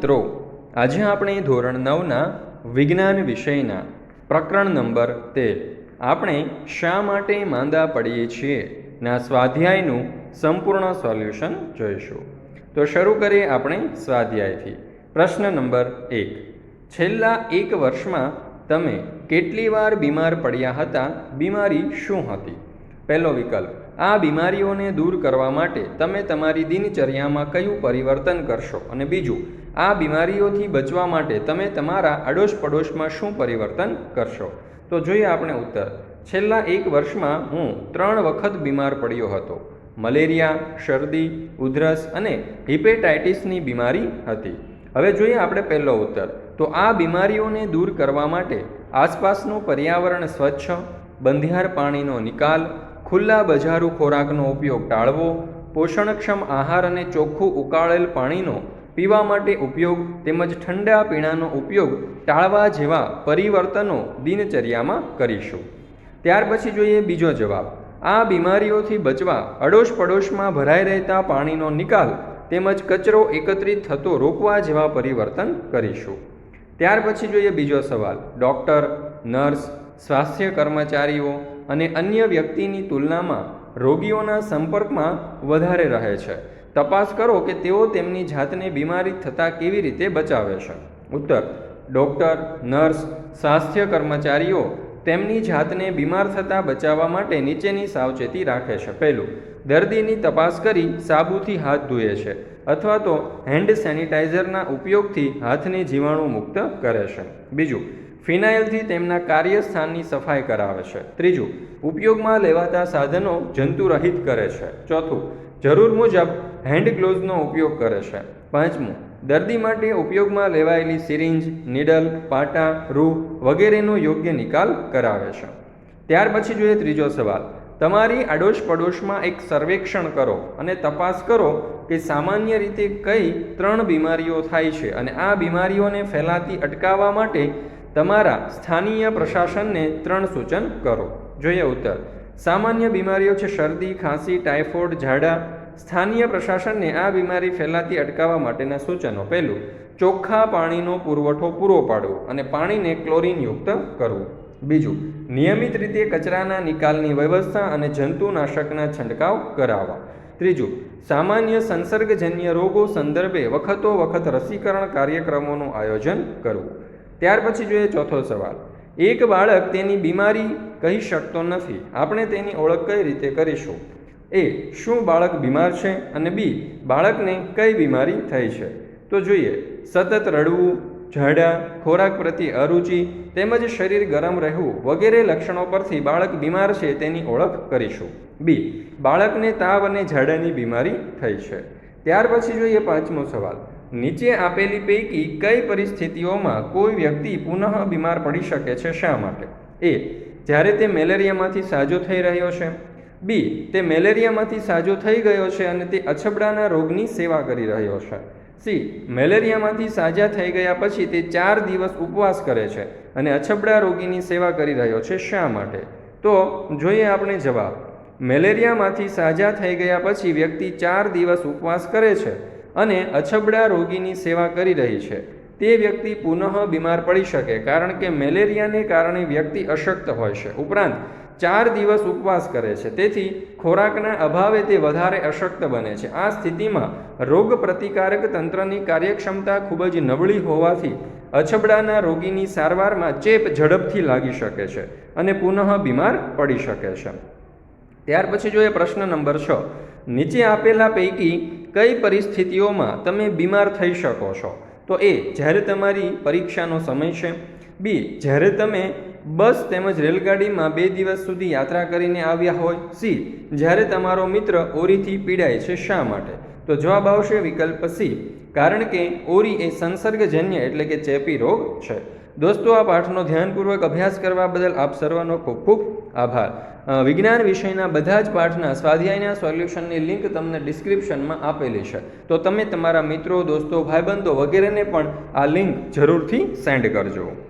મિત્રો, આજે આપણે ધોરણ નવના વિજ્ઞાન વિષયના પ્રકરણ નંબર તેર. આપણે શા માટે માંદા પડીએ છીએ ના સ્વાધ્યાયનું સંપૂર્ણ સોલ્યુશન જોઈશું. તો શરૂ કરીએ આપણે સ્વાધ્યાયથી. પ્રશ્ન નંબર એક. છેલ્લા એક વર્ષમાં તમે કેટલી વાર બીમાર પડ્યા હતા? બીમારી શું હતી? પહેલો વિકલ્પ. આ બીમારીઓને દૂર કરવા માટે તમે તમારી દિનચર્યામાં કયું પરિવર્તન કરશો? અને બીજું આ બીમારીઓથી બચવા માટે તમે તમારા અડોશ પડોશમાં શું પરિવર્તન કરશો? તો જોઈએ આપણે ઉત્તર. છેલ્લા એક વર્ષમાં હું ત્રણ વખત બીમાર પડ્યો હતો. મલેરિયા, શરદી, ઉધરસ અને હિપેટાઇટિસની બીમારી હતી. હવે જોઈએ આપણે પહેલો ઉત્તર. તો આ બીમારીઓને દૂર કરવા માટે આસપાસનું પર્યાવરણ સ્વચ્છ, બંધિયાર પાણીનો નિકાલ, ખુલ્લા બજારુ ખોરાકનો ઉપયોગ ટાળવો, પોષણક્ષમ આહાર અને ચોખ્ખું ઉકાળેલ પાણીનો પીવા માટે ઉપયોગ તેમજ ઠંડા પીણાનો ઉપયોગ ટાળવા જેવા પરિવર્તનો દિનચર્યામાં કરીશું. ત્યાર પછી જોઈએ બીજો જવાબ. આ બીમારીઓથી બચવા અડોશ પડોશમાં ભરાઈ રહેતા પાણીનો નિકાલ તેમજ કચરો એકત્રિત થતો રોકવા જેવા પરિવર્તન કરીશું. ત્યાર પછી જોઈએ બીજો સવાલ. ડૉક્ટર, નર્સ, સ્વાસ્થ્ય કર્મચારીઓ અને અન્ય વ્યક્તિની તુલનામાં રોગીઓના સંપર્કમાં વધારે રહે છે. તપાસ કરો કે તેઓ તેમની જાતને બીમારી થતાં કેવી રીતે બચાવે છે. ઉત્તર, ડૉક્ટર, નર્સ, સ્વાસ્થ્ય કર્મચારીઓ તેમની જાતને બીમાર થતાં બચાવવા માટે નીચેની સાવચેતી રાખે છે. પહેલું, દર્દીની તપાસ કરી સાબુથી હાથ ધોએ છે અથવા તો હેન્ડ સેનિટાઈઝરના ઉપયોગથી હાથને જીવાણુ મુક્ત કરે છે. બીજું, ફિનાઇલથી તેમના કાર્યસ્થાનની સફાઈ કરાવે છે. ત્રીજું, ઉપયોગમાં લેવાતા સાધનો જંતુરહિત કરે છે. ચોથું જરૂર મુજબ હેન્ડ ગ્લોવ્સનો ઉપયોગ કરે છે. પાંચમું, દર્દી માટે ઉપયોગમાં લેવાયેલી સિરિંજ, નીડલ, પાટા, રૂ વગેરેનો યોગ્ય નિકાલ કરાવે છે. ત્યાર પછી જોઈએ ત્રીજો સવાલ. તમારી આડોશ પડોશમાં એક સર્વેક્ષણ કરો અને તપાસ કરો કે સામાન્ય રીતે કઈ ત્રણ બીમારીઓ થાય છે અને આ બીમારીઓને ફેલાતી અટકાવવા માટે તમારા સ્થાનીય પ્રશાસનને ત્રણ સૂચન કરો. જોઈએ ઉત્તર. સામાન્ય બીમારીઓ છે શરદી, ખાંસી, ટાઇફોઇડ, ઝાડા. સ્થાનીય પ્રશાસનને આ બીમારી ફેલાતી અટકાવવા માટેના સૂચનો. પહેલું, ચોખ્ખા પાણીનો પુરવઠો પૂરો પાડવો અને પાણીને ક્લોરીનયુક્ત કરવું બીજું, નિયમિત રીતે કચરાના નિકાલની વ્યવસ્થા અને જંતુનાશકના છંટકાવ કરાવવા. ત્રીજું, સામાન્ય સંસર્ગજન્ય રોગો સંદર્ભે વખતો વખત રસીકરણ કાર્યક્રમોનું આયોજન કરવું ત્યાર પછી જોઈએ ચોથો સવાલ. એક બાળક તેની બીમારી કહી શકતો નથી. આપણે તેની ઓળખ કઈ રીતે કરીશું? એ, શું બાળક બીમાર છે? અને બી, બાળકને કઈ બીમારી થઈ છે? તો જોઈએ, સતત રડવું, ઝાડા, ખોરાક પ્રત્યે અરુચિ, તેમજ શરીર ગરમ રહેવું વગેરે લક્ષણો પરથી બાળક બીમાર છે તેની ઓળખ કરીશું. બી, બાળકને તાવ અને ઝાડાની બીમારી થઈ છે. ત્યાર પછી જોઈએ પાંચમો સવાલ. નીચે આપેલી પૈકી કઈ પરિસ્થિતિઓમાં કોઈ વ્યક્તિ પુનઃ બીમાર પડી શકે છે શા માટે? એ જ્યારે તે મેલેરિયામાંથી સાજો થઈ રહ્યો છે. બી, તે મેલેરિયામાંથી સાજો થઈ ગયો છે અને તે અછબડાના રોગની સેવા કરી રહ્યો છે. સી, મેલેરિયામાંથી સાજા થઈ ગયા પછી તે ચાર દિવસ ઉપવાસ કરે છે અને અછબડા રોગીની સેવા કરી રહ્યો છે શા માટે? તો જોઈએ આપણે જવાબ. મેલેરિયામાંથી સાજા થઈ ગયા પછી વ્યક્તિ ચાર દિવસ ઉપવાસ કરે છે અને અછબડા રોગીની સેવા કરી રહી છે. તે વ્યક્તિ પુનઃ બીમાર પડી શકે કારણ કે મેલેરિયાને કારણે વ્યક્તિ અશક્ત હોય છે. ઉપરાંત, ચાર દિવસ ઉપવાસ કરે છે. તેથી, ખોરાકના અભાવે તે વધારે અશક્ત બને છે. આ સ્થિતિમાં રોગ પ્રતિકારક તંત્રની કાર્યક્ષમતા ખૂબ જ નબળી હોવાથી, અછબડાના રોગીની સારવારમાં ચેપ ઝડપથી લાગી શકે છે અને પુનઃ બીમાર પડી શકે છે. ત્યાર પછી જોઈએ પ્રશ્ન નંબર છ. નીચે આપેલા પૈકી કઈ પરિસ્થિતિઓમાં તમે બીમાર થઈ શકો છો? તો એ, જ્યારે તમારી પરીક્ષાનો સમય છે. બી, જ્યારે તમે બસ તેમજ રેલગાડીમાં બે દિવસ સુધી યાત્રા કરીને આવ્યા હોય. સી, જ્યારે તમારો મિત્ર ઓરીથી પીડાય છે શા માટે? તો જવાબ આવશે વિકલ્પ સી, કારણ કે ઓરી એ સંસર્ગજન્ય એટલે કે ચેપી રોગ છે. દોસ્તો, આ પાઠનો ધ્યાનપૂર્વક અભ્યાસ કરવા બદલ આપ સર્વનો ખૂબ ખૂબ આભાર. વિજ્ઞાન વિષયના બધા જ પાઠના સ્વાધ્યાયના સોલ્યુશનની લિંક તમને ડિસ્ક્રિપ્શનમાં આપેલી છે. તો તમે તમારા મિત્રો, દોસ્તો, ભાઈબંધો વગેરેને પણ આ લિંક જરૂરથી સેન્ડ કરજો.